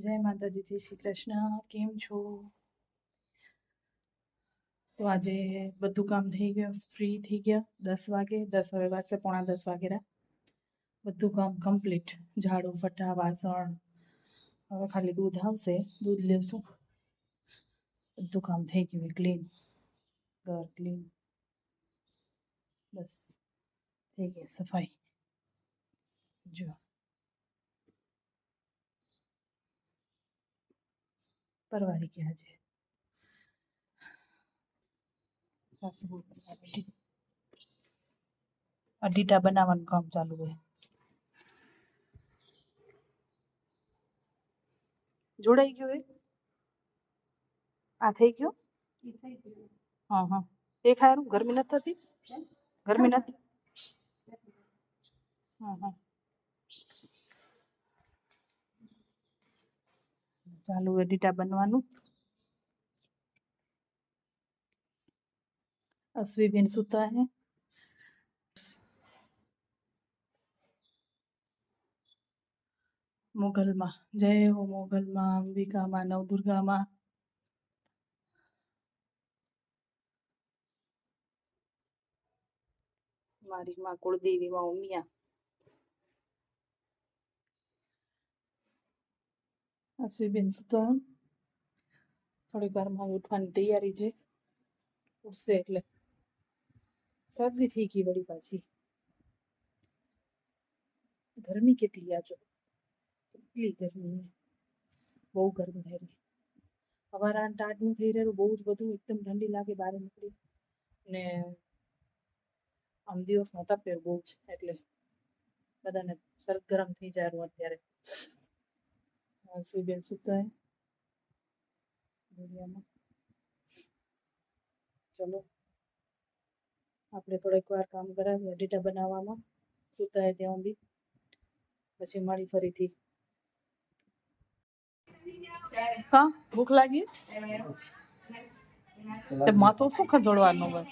જય માતાજી, જય શ્રી કૃષ્ણ. કેમ છો? તો આજે બધું કામ થઈ ગયું ફ્રી થઈ ગયા, દસ વાગે, દસ હવે વાગશે, પોણા દસ વાગેરા બધું કામ કમ્પ્લીટ ઝાડુ, ફટા, વાસણ, હવે ખાલી દૂધ આવશે, દૂધ લેવશું બધું કામ થઈ ગયું ક્લીન ઘર ક્લીન બસ, થઈ ગઈ, સફાઈ. જો. પરવારી ગયા છે. સાસુ અઢીટા અડીટા બનાવવાનું કામ ચાલુ હોય. જોડાઈ ગયું એ? આ થઈ ગયું? હા હા. એ ખાયરું ગરમી નથી થતી? ગરમી નથી? હા હા. ચાલુ એડિટા બનવાનું. અશ્વીબેન સુતા હે. મોગલમાં. જય હો મોગલમાં, અંબિકામાં, નવદુર્ગામાં. મારી માં કુળદેવીમાં ઉમિયા. અશ્વીબેન સુતા હે. થોડીક વારમાં ઉઠવાની તૈયારી છે. ઉઠશે એટલે શરદી થઈ ગઈ વળી પાછી. ગરમી કેટલી આજો કેટલી ગરમી બહુ ગરમી થઈ રહી. અમારા ટાઢું થઈ રહ્યું, બહુ જ બધું એકદમ ઠંડી લાગે બહાર નીકળી. ને આમ દિવસ નહોતા પહેર બહુ જ, એટલે બધાને શરદ ગરમ થઈ જાય અત્યારે. સુઈબેન સુતા દુનિયામાં ચલો આપણે થોડીક વાર કામ કરાવીએ ડેટા બનાવવામાં સુતા હે ત્યાં સુધી પછી મળી ફરીથી કા ભૂખ લાગી તે માથું શું ખજોડવાનું હોય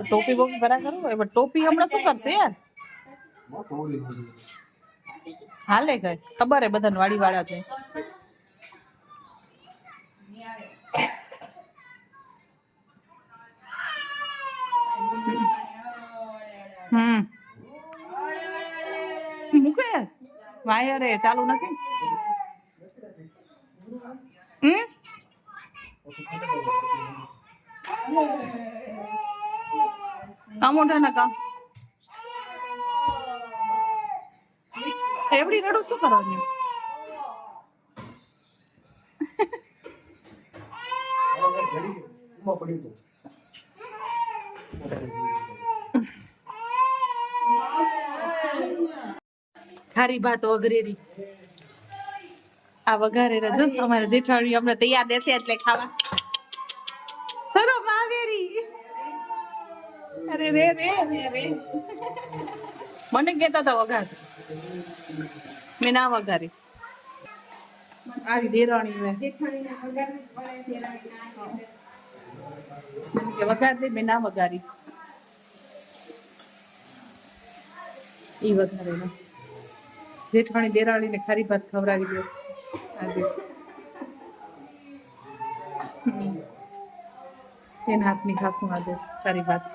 ટોપી બોપી ભરા કરો ટોપી હમણાં શું કરશે યાર હાલે ગઈ ખબર હે બધાને વાડી વાળા છે હમ. મૂકે? વાયર ચાલુ નથી? હમ? કામ મોઢા ના કામ. એવડી રડું શું કરવાનું ખારી ભાત વગરેરી. આ વઘારે રજો અમારે જેઠાણી હમણાં તૈયાર દેશે એટલે ખાવા. સરો માવેરી અરે રે રે રે રે. મને કહેતા હતા વઘાર. મેં ના વઘારી. આવી દેરાણી કે વઘાર દે મેં ના વઘારી. ઈ વઘારે ના. જેઠાણી દેરાણીને ખારી ભાત ખવડાવી દે. આજે. એના હાથની ખાસું આજે ખારી ભાત.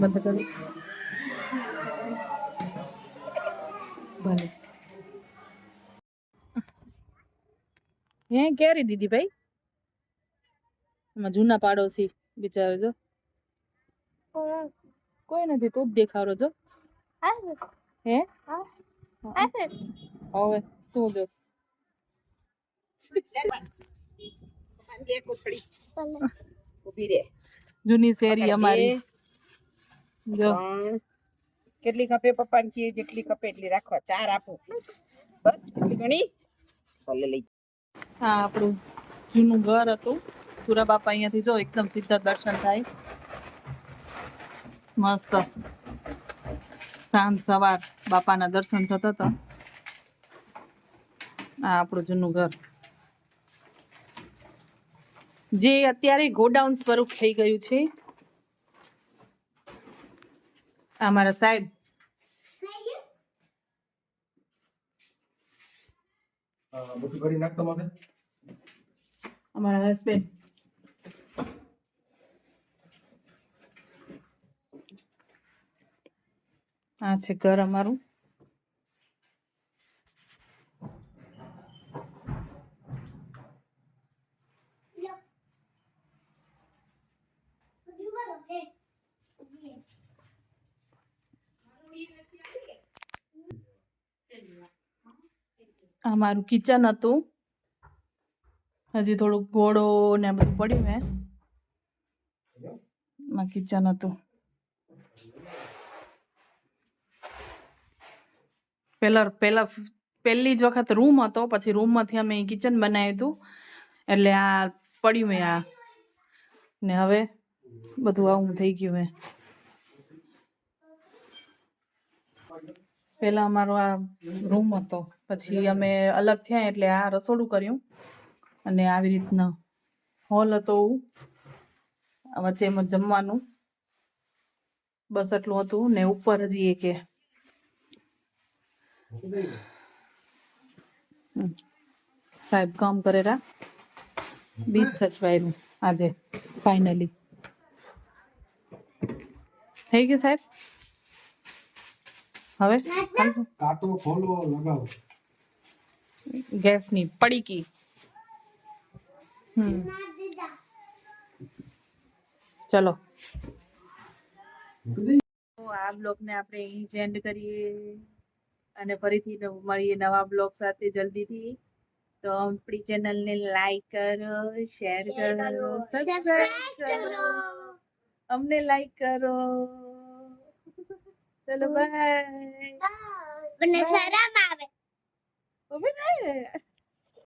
બંધ કરી. ભલે. હે કેરી દીદી ભાઈ? એમાં જૂના પાડોશી બિચારો જો. કોઈ નથી તું જ દેખાડો જો. હે? હવે તું જો. જૂની શેરી અમારી. જો. કેટલી ખપે પપ્પા ને કીએ જેટલી ખપે એટલી રાખવા. ચાર આપો. બસ એટલી ઘણી ભલે લઈ. આ આપણું જૂનું ઘર હતું. સુરા બાપા અહીંયાથી જો એકદમ સીધા દર્શન થાય. મસ્ત. સાંજ સવાર બાપાના દર્શન થતા હતા. આ આપણું જૂનું ઘર. જે અત્યારે ગોડાઉન સ્વરૂપ થઈ ગયું છે. અમારા સાહેબ. અમારા હસબેન્ડ આ છે ઘર અમારું. આ મારું કિચન હતું. હજી થોડુંક ઘોડો ને આ બધું પડ્યું હે. માં કિચન હતું. પેલા પેલા પહેલી જ વખત રૂમ હતો, પછી રૂમમાંથી અમે કિચન બનાવ્યું હતું. એટલે આ પડ્યું મેં આ. ને હવે બધું આવું થઈ ગયું હે. પેલા અમારો આ રૂમ હતો. પછી અમે અલગ થયા એટલે આ રસોડું કર્યું. અને આવી રીતના હોલ હતો વચ્ચે એમાં જમવાનું. બસ એટલું હતું ને ઉપર હજી એક સાહેબ કામ કરેરા બીજ સચવાયેલું આજે ફાઇનલી થઈ ગયું સાહેબ? હવે? કાટો ખોલો લગાવો ગેસની પડીકી. હમ. ચલો. આ બ્લોગને આપણે અહીં જ એન્ડ કરીએ અને ફરીથી મળીએ નવા બ્લોગ સાથે જલ્દીથી. તો આપણી ચેનલને લાઈક કરો શેર કરો કરો, સબસ્ક્રાઇબ કરો. કરો. અમને લાઈક કરો. ચલો બાય મને શરમ આવે ઊભી રહે